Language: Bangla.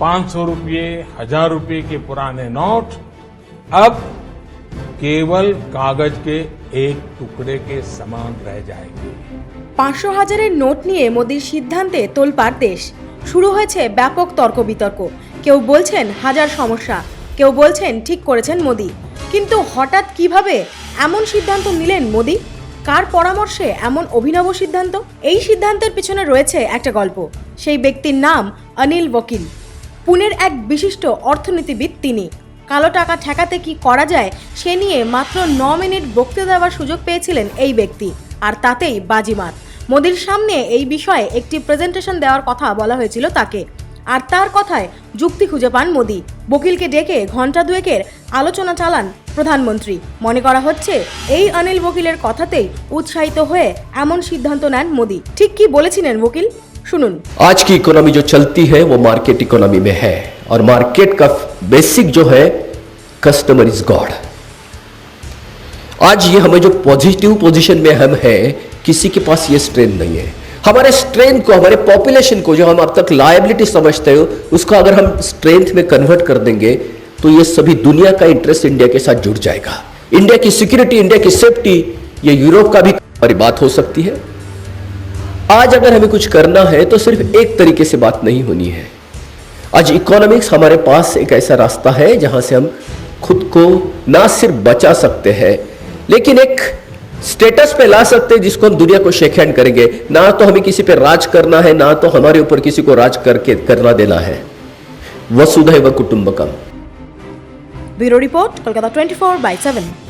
500 रुपये हजार रुपये के पुराने नोट अब केवल कागज के एक टुकड़े के समान रह जाएंगे পাঁচশো হাজারের নোট নিয়ে মোদির সিদ্ধান্তে তোলপাড় দেশ শুরু হয়েছে ব্যাপক তর্ক বিতর্ক কেউ বলছেন হাজার সমস্যা কেউ বলছেন ঠিক করেছেন মোদি কিন্তু হঠাৎ কিভাবে এমন সিদ্ধান্ত নিলেন মোদি কার পরামর্শে এমন অভিনব সিদ্ধান্ত এই সিদ্ধান্তের পিছনে রয়েছে একটা গল্প সেই ব্যক্তির নাম অনিল ওকিল পুনের এক বিশিষ্ট অর্থনীতিবিদ তিনি। কালো টাকা ঠেকাতে কি করা যায়, সে নিয়ে মাত্র ন মিনিট বক্তৃতা দেওয়ার সুযোগ পেয়েছিলেন এই ব্যক্তি, আর তাতেই বাজিমাত মোদির সামনে এই বিষয়ে একটি প্রেজেন্টেশন দেওয়ার কথা বলা হয়েছিল তাকে। আর তার কথায় যুক্তি খুঁজে পান মোদি। বকিলকে ডেকে ঘণ্টা দুয়েকের আলোচনা চালান প্রধানমন্ত্রী। মনে করা হচ্ছে, এই অনিল বকিলের কথাতেই উৎসাহিত হয়ে এমন সিদ্ধান্ত নেন মোদি। ঠিক কি বলেছিলেন বকিল? सुनुन। आज की इकोनॉमी जो चलती है, वो मार्केट इकोनॉमी में है। और मार्केट का बेसिक जो है कस्टमर इज़ गॉड आज ये हमें जो पॉजिटिव पोजीशन में हम हैं, किसी के पास ये स्ट्रेन नहीं है। हमारे स्ट्रेंथ को, हमारे पॉपुलेशन को जो हम अब तक लाइबिलिटी समझते हो, उसको अगर हम स्ट्रेंथ में कन्वर्ट कर देंगे तो ये सभी दुनिया का इंटरेस्ट इंडिया के साथ जुड़ जाएगा। इंडिया की सिक्योरिटी इंडिया की सेफ्टी ये यूरोप का भी हमारी बात हो सकती है। आज अगर हमें कुछ करना है तो सिर्फ़ एक तरीके से बात नहीं होनी है। आज इकोनॉमिक्स हमारे पास एक ऐसा रास्ता है, जहाँ से हम खुद को ना सिर्फ़ बचा सकते हैं, लेकिन एक स्टेटस पे ला सकते हैं, जिसको हम दुनिया को शेख हैंड करेंगे। ना तो हमें किसी पे राज करना है, ना तो हमारे ऊपर किसी को राज करके करना देना है। वसुधैव कुटुंबकम। Bureau report Kolkata 24 by 7